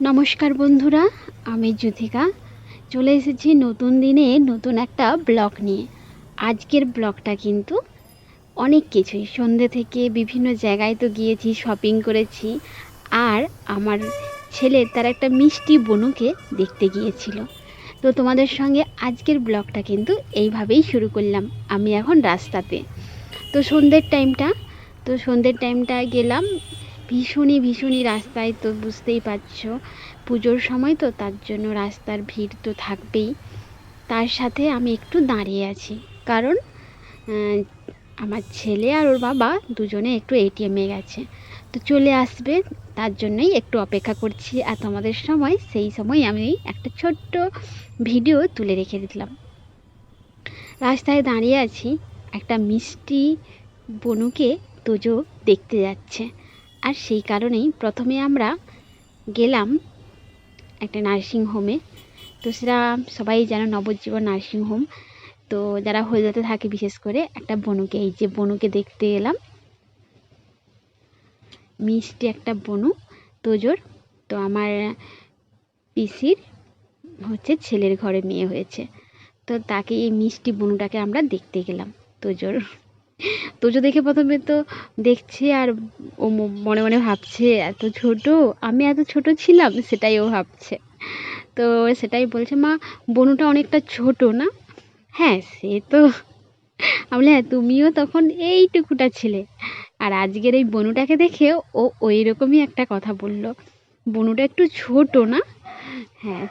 নমস্কার বন্ধুরা, আমি যুথিকা চলে এসেছি নতুন দিনে নতুন একটা ব্লগ নিয়ে। আজকের ব্লগটা কিন্তু অনেক কিছুই। সন্ধ্যে থেকে বিভিন্ন জায়গায় তো গিয়েছি শপিং করেছি, আর আমার ছেলে তার একটা মিষ্টি বনুকে দেখতে গিয়েছিল। তো তোমাদের সঙ্গে আজকের ব্লগটা কিন্তু এইভাবেই শুরু করলাম, আমি এখন রাস্তাতে। তো সন্ধ্যের টাইমটা তো সন্ধ্যের টাইমটা গেলাম ভীষণই ভীষণই রাস্তায় তো বুঝতেই পারছ। পুজোর সময় তো তার জন্য রাস্তার ভিড় তো থাকবেই। তার সাথে আমি একটু দাঁড়িয়ে আছি। কারণ আমার ছেলে আর ওর বাবা দুজনে একটু এটিএমে গেছে। তো চলে আসবে, তার জন্যই একটু অপেক্ষা করছি। আর তোমাদের সময়, সেই সময় আমি একটা ছোট্ট ভিডিও তুলে রেখে দিলাম। রাস্তায় দাঁড়িয়ে আছি, একটা মিষ্টি বনুকে তোজো দেখতে যাচ্ছে। আর সেই কারণেই প্রথমে আমরা গেলাম একটা নার্সিং হোমে। তো সেটা সবাই জানো, নবজীবন নার্সিং হোম। তো যারা হলদাতে থাকে, বিশেষ করে একটা বনুকে, এই যে বনুকে দেখতে এলাম। মিষ্টি একটা বনু, তোজোর। তো আমার পিসির হচ্ছে ছেলের ঘরে মেয়ে হয়েছে। তো তাকে এই মিষ্টি বনুটাকে আমরা দেখতে গেলাম, তোজোর। তোজো দেখে প্রথমে তো দেখছে আর ও মনে মনে ভাবছে, এত ছোট? আমি এত ছোট ছিলাম? সেটাই ও ভাবছে। তো সেটাই বলছে, মা, বনুটা অনেকটা ছোট না? হ্যাঁ সে তো। আমি হ্যাঁ তুমিও তখন এইটুকুটা ছিলে। আর আজকের এই বনুটাকে দেখে ও ওই রকমই একটা কথা বলল, বনুটা একটু ছোট না? হ্যাঁ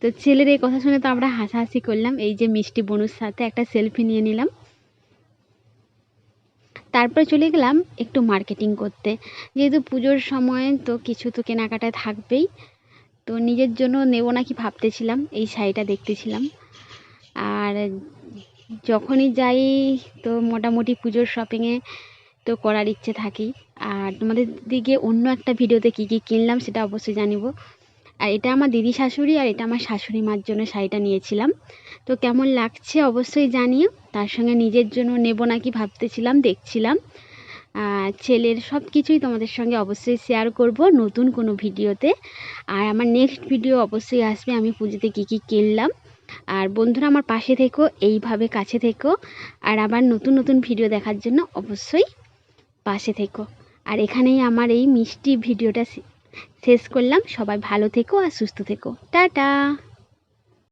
তো ছেলের এই কথা শুনে তো আমরা হাসাহাসি করলাম, এই যে মিষ্টি বনুর সাথে একটা সেলফি নিয়ে নিলাম। তারপরে চলে গেলাম একটু মার্কেটিং করতে। যেহেতু পুজোর সময় তো কিছু তো কেনাকাটা থাকবেই। তো নিজের জন্য নেব নাকি ভাবতেছিলাম, এই শাড়িটা দেখতেছিলাম। আর যখনই যাই তো মোটামুটি পুজোর শপিংয়ে তো করার ইচ্ছে থাকি আর তোমাদের দিকে অন্য একটা ভিডিওতে কী কী কিনলাম সেটা অবশ্যই জানিব। আর এটা আমার দিদি শাশুড়ি আর এটা আমার শাশুড়ি মার জন্য শাড়িটা নিয়েছিলাম। তো কেমন লাগছে অবশ্যই জানিও। তার সঙ্গে নিজের জন্য নেব নাকি ভাবতেছিলাম, দেখছিলাম। ছেলের সব কিছুই তোমাদের সঙ্গে অবশ্যই শেয়ার করব নতুন কোনো ভিডিওতে। আর আমার নেক্সট ভিডিও অবশ্যই আসবে, আমি পুজোতে কী কী কিনলাম। আর বন্ধুরা আমার পাশে থেকো, এইভাবে কাছে থেকো। আর আবার নতুন নতুন ভিডিও দেখার জন্য অবশ্যই পাশে থেকো। আর এখানেই আমার এই মিষ্টি ভিডিওটা শেষ করলাম। সবাই ভালো থেকো আর সুস্থ থেকো। টাটা!